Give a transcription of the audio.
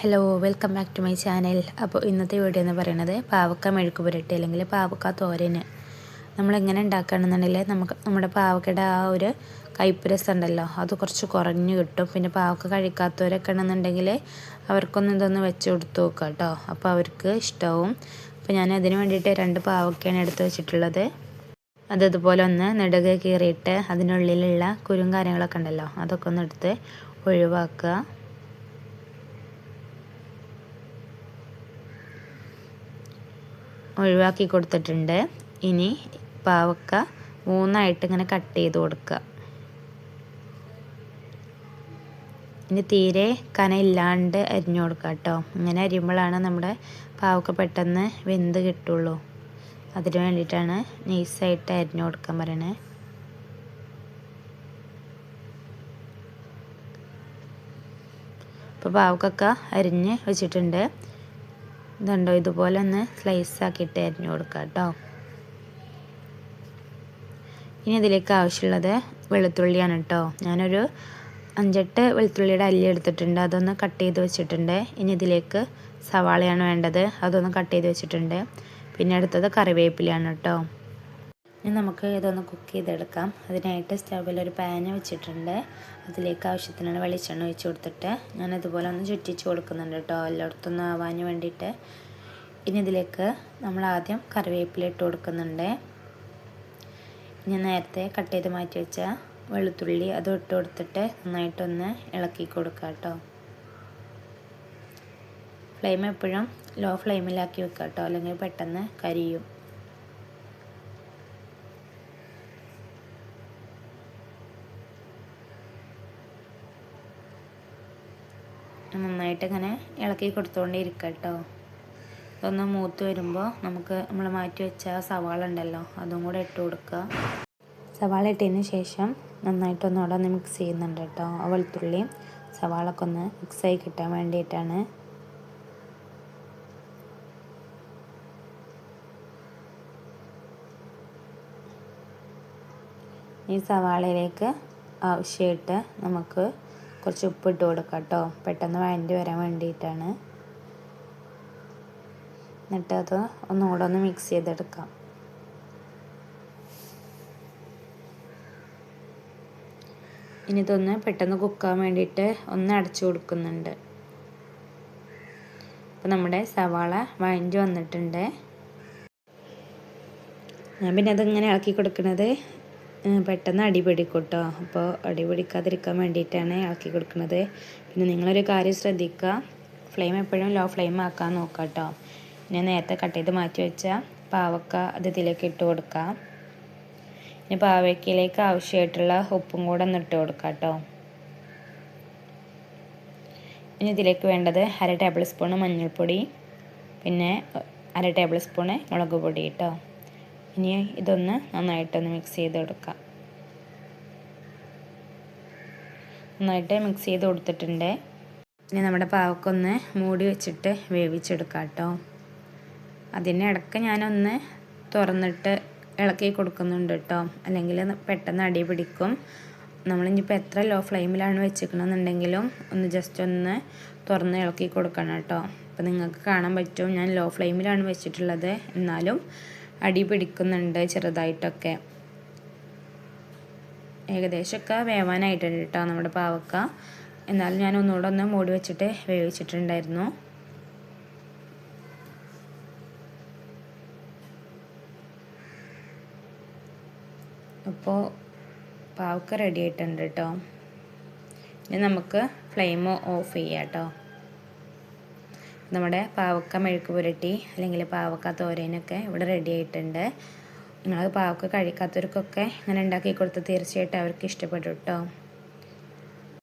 Hello welcome back to my channel അപ്പോൾ ഇന്നത്തെ video എന്ന് പറയുന്നത് പാവക്ക മെഴുക്ക് പുരട്ടി അല്ലെങ്കിൽ പാവക്ക തോരന്. നമ്മളെങ്ങനെ ഉണ്ടാക്കുകയാണെന്നുണ്ടെങ്കിൽ നമുക്ക് നമ്മുടെ പാവക്കയുടെ ആ ഒരു കയ്പ്പ് ഉണ്ടല്ലോ അത് കുറച്ച് കുറഞ്ഞു കിട്ടും. പിന്നെ പാവക്ക കഴിക്കാത്തവരൊക്കെ ആണെന്നുണ്ടെങ്കിൽ അവർക്കൊന്നും ഇതൊന്ന് വെച്ച് കൊടുത്ത് നോക്കുക കേട്ടോ. അപ്പോൾ അവർക്ക് ഇഷ്ടവും. അപ്പോൾ ഞാൻ അതിന് വേണ്ടിയിട്ട് രണ്ട് പാവക്കയാണ് എടുത്ത് വെച്ചിട്ടുള്ളത്. അത് ഇതുപോലെ ഒന്ന് നെടുകെ കീറിയിട്ട് അതിനുള്ളിലുള്ള കുരും കാര്യങ്ങളൊക്കെ ഉണ്ടല്ലോ അതൊക്കെ ഒന്ന് എടുത്ത് ഒഴിവാക്കുക. ഒഴിവാക്കി കൊടുത്തിട്ടുണ്ട്. ഇനി പാവക്ക മൂന്നായിട്ട് ഇങ്ങനെ കട്ട് ചെയ്ത് കൊടുക്കുക ഇനി തീരെ കനയില്ലാണ്ട് അരിഞ്ഞു കൊടുക്കുക കേട്ടോ ഇങ്ങനെ അരിയുമ്പോഴാണ് നമ്മുടെ പാവക്ക പെട്ടെന്ന് വെന്ത് കിട്ടുള്ളൂ. അതിന് വേണ്ടിയിട്ടാണ് നൈസായിട്ട് അരിഞ്ഞു കൊടുക്കാൻ പറയണേ. ഇപ്പോൾ പാവക്കൊക്കെ അരിഞ്ഞ് വെച്ചിട്ടുണ്ട്. ഇതുണ്ടോ? ഇതുപോലെ ഒന്ന് സ്ലൈസ് ആക്കിയിട്ട് അരിഞ്ഞു കൊടുക്കുക കേട്ടോ. ഇനി ഇതിലേക്ക് ആവശ്യമുള്ളത് വെളുത്തുള്ളിയാണ് കേട്ടോ. ഞാനൊരു അഞ്ചെട്ട് വെളുത്തുള്ളിയുടെ അല്ലി എടുത്തിട്ടുണ്ട്. അതൊന്ന് കട്ട് ചെയ്ത് വെച്ചിട്ടുണ്ട്. ഇനി ഇതിലേക്ക് സവാളയാണ് വേണ്ടത്. അതൊന്ന് കട്ട് ചെയ്ത് വെച്ചിട്ടുണ്ട്. പിന്നെ അടുത്തത് കറിവേപ്പിലയാണ് കേട്ടോ. ഇനി നമുക്ക് ഇതൊന്ന് കുക്ക് ചെയ്തെടുക്കാം. അതിനായിട്ട് സ്റ്റൗവിൽ ഒരു പാന് വെച്ചിട്ടുണ്ട്. അതിലേക്ക് ആവശ്യത്തിനുള്ള വെളിച്ചെണ്ണ ഒഴിച്ച് കൊടുത്തിട്ട് ഞാൻ അതുപോലെ ഒന്ന് ചുറ്റിച്ച് കൊടുക്കുന്നുണ്ട് കേട്ടോ എല്ലായിടത്തൊന്നും ആവാൻ വേണ്ടിയിട്ട്. ഇനി ഇതിലേക്ക് നമ്മൾ ആദ്യം കറിവേപ്പില ഇട്ട് കൊടുക്കുന്നുണ്ട്. ഇനി നേരത്തെ കട്ട് ചെയ്ത് മാറ്റി വെച്ച വെളുത്തുള്ളി അത് ഇട്ട് കൊടുത്തിട്ട് നന്നായിട്ടൊന്ന് ഇളക്കി കൊടുക്കുക കേട്ടോ. ഫ്ലെയിം എപ്പോഴും ലോ ഫ്ലെയിമിലാക്കി വെക്കുക കേട്ടോ അല്ലെങ്കിൽ പെട്ടെന്ന് കരിയും. നന്നായിട്ട് ഇങ്ങനെ ഇളക്കി കൊടുത്തുകൊണ്ടേയിരിക്കുക കേട്ടോ ഇതൊന്ന് മൂത്ത് വരുമ്പോൾ നമുക്ക് നമ്മൾ മാറ്റി വെച്ച സവാള ഉണ്ടല്ലോ അതും കൂടെ ഇട്ട് കൊടുക്കുക സവാള ഇട്ടതിന് ശേഷം നന്നായിട്ടൊന്ന് അവിടെ ഒന്ന് മിക്സ് ചെയ്യുന്നുണ്ട് കേട്ടോ. വെളുത്തുള്ളിയും സവാളൊക്കെ ഒന്ന് മിക്സായി കിട്ടാൻ വേണ്ടിയിട്ടാണ്. ഈ സവാളയിലേക്ക് ആവശ്യമായിട്ട് നമുക്ക് കുറച്ച് ഉപ്പ് ഇട്ട് കൊടുക്കാം കേട്ടോ. പെട്ടെന്ന് വഴണ്ടി വരാൻ വേണ്ടിയിട്ടാണ്. എന്നിട്ട് അത് ഒന്നുകൂടെ ഒന്ന് മിക്സ് ചെയ്തെടുക്കാം. ഇനി ഇതൊന്ന് പെട്ടെന്ന് കുക്കാൻ വേണ്ടിയിട്ട് ഒന്ന് അടച്ചു കൊടുക്കുന്നുണ്ട്. അപ്പോൾ നമ്മുടെ സവാള വഴഞ്ഞു വന്നിട്ടുണ്ട്. ഞാൻ പിന്നെ അതിങ്ങനെ ഇളക്കി കൊടുക്കുന്നത് പെട്ടെന്ന് അടി പിടിക്കും കേട്ടോ അപ്പോൾ അടി പിടിക്കാതിരിക്കാൻ വേണ്ടിയിട്ടാണ് ഇളക്കി കൊടുക്കുന്നത് പിന്നെ നിങ്ങളൊരു കാര്യം ശ്രദ്ധിക്കുക ഫ്ലെയിം എപ്പോഴും ലോ ഫ്ലെയിം ആക്കാൻ നോക്കുക കേട്ടോ പിന്നെ നേരത്തെ കട്ട് ചെയ്ത് മാറ്റി വെച്ച പാവക്ക അത് ഇതിലേക്ക് ഇട്ട് കൊടുക്കാം. ഇനി പാവയ്ക്കയിലേക്ക് ആവശ്യമായിട്ടുള്ള ഉപ്പും കൂടെ ഒന്ന് ഇട്ട് കൊടുക്കാം കേട്ടോ ഇനി ഇതിലേക്ക് വേണ്ടത് അര ടേബിൾ സ്പൂണ് മഞ്ഞൾപ്പൊടി. പിന്നെ അര ടേബിൾ സ്പൂണ് മുളക് പൊടി കേട്ടോ ഇനി ഇതൊന്ന് നന്നായിട്ടൊന്ന് മിക്സ് ചെയ്ത് കൊടുക്കാം. നന്നായിട്ട് മിക്സ് ചെയ്ത് കൊടുത്തിട്ടുണ്ട്. ഇനി നമ്മുടെ പാവക്കൊന്ന് മൂടി വെച്ചിട്ട് വേവിച്ചെടുക്കാം കേട്ടോ. അതിന്റെ ഇടയ്ക്ക് ഞാനൊന്ന് തുറന്നിട്ട് ഇളക്കി കൊടുക്കുന്നുണ്ട് കേട്ടോ. അല്ലെങ്കിൽ പെട്ടെന്ന് അടി പിടിക്കും. നമ്മളിനിപ്പോൾ എത്ര ലോ ഫ്ലെയിമിലാണ് വെച്ചിരിക്കണമെന്നുണ്ടെങ്കിലും ഒന്ന് ജസ്റ്റ് ഒന്ന് തുറന്ന് ഇളക്കി കൊടുക്കണം കേട്ടോ. അപ്പോൾ നിങ്ങൾക്ക് കാണാൻ പറ്റും ഞാൻ ലോ ഫ്ലെയിമിലാണ് വെച്ചിട്ടുള്ളത്. എന്നാലും അടി പിടിക്കുന്നുണ്ട് ചെറുതായിട്ടൊക്കെ. ഏകദേശമൊക്കെ വേവാനായിട്ടുണ്ട് കേട്ടോ നമ്മുടെ പാവക്ക. എന്നാലും ഞാൻ ഒന്നുകൂടെ ഒന്ന് മൂടി വെച്ചിട്ട് വേവിച്ചിട്ടുണ്ടായിരുന്നു. അപ്പോൾ പാവക്ക റെഡി ആയിട്ടുണ്ട് കേട്ടോ. ഇനി നമുക്ക് ഫ്ലെയിം ഓഫ് ചെയ്യാം കേട്ടോ. നമ്മുടെ പാവക്ക മെഴുക്ക് പുരട്ടി അല്ലെങ്കിൽ പാവക്ക തോരനൊക്കെ ഇവിടെ റെഡി ആയിട്ടുണ്ട്. നിങ്ങൾ പാവക്ക കഴിക്കാത്തവർക്കൊക്കെ ഇങ്ങനെ ഉണ്ടാക്കി കൊടുത്ത് തീർച്ചയായിട്ടും അവർക്ക് ഇഷ്ടപ്പെടും കേട്ടോ